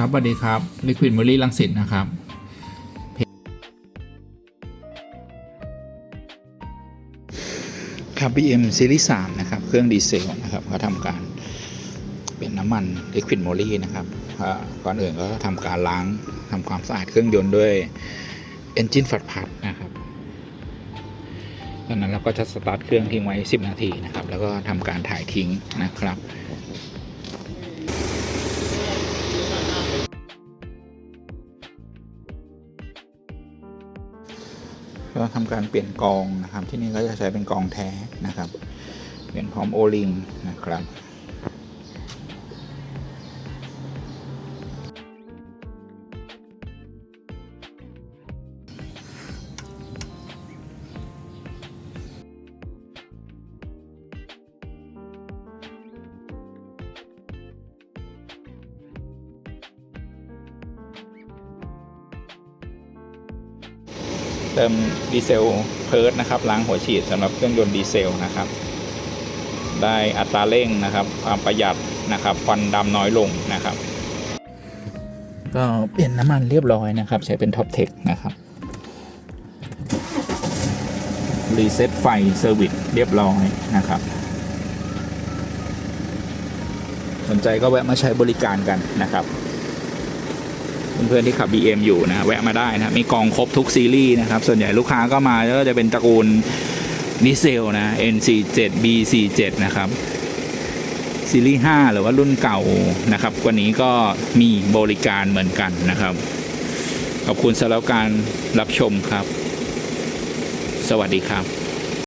ครับสวัสดีครับ Liquid m e r y ลังสิตนะครับครับ BM Series 3นะครับ เครื่องดีเซลนะครับเขาทำการเป็นน้ำมัน Liquid m o l y นะครับก่อนอื่นก็ทำการล้างทำความสะอาดเครื่องยนต์ด้วย Engine ฝัดพัดนะครับจากนั้นเราก็จะสตาร์ทเครื่องทิ้งไว้ 10 นาทีนะครับ แล้วก็ทำการถ่ายทิ้งนะครับ ก็ทำการเปลี่ยนกองนะครับ ที่นี่ก็จะใช้เป็นกองแท้นะครับ เปลี่ยนพร้อมโอลิงนะครับ เติมดีเซลเพิร์ดนะครับล้างหัวฉีดสำหรับเครื่องยนต์ดีเซลนะครับ ได้อัตราเร่งนะครับความประหยัดนะครับควันดำน้อยลงนะครับ ก็เปลี่ยนน้ำมันเรียบร้อยนะครับ ใช้เป็นท็อปเทคนะครับรีเซ็ตไฟเซอร์วิสเรียบร้อยนะครับ สนใจก็แวะมาใช้บริการกันนะครับ เพื่อนๆที่ขับ BM อยู่นะแวะมาได้นะมีกองครบทุกซีรีส์นะครับ ส่วนใหญ่ลูกค้าก็มาก็จะเป็นตระกูลดีเซลนะ N47 B47 นะครับซีรีส์ 5 หรือว่ารุ่นเก่านะครับกว่านี้ก็มีบริการเหมือนกันนะครับ ขอบคุณสำหรับการรับชมครับ สวัสดีครับ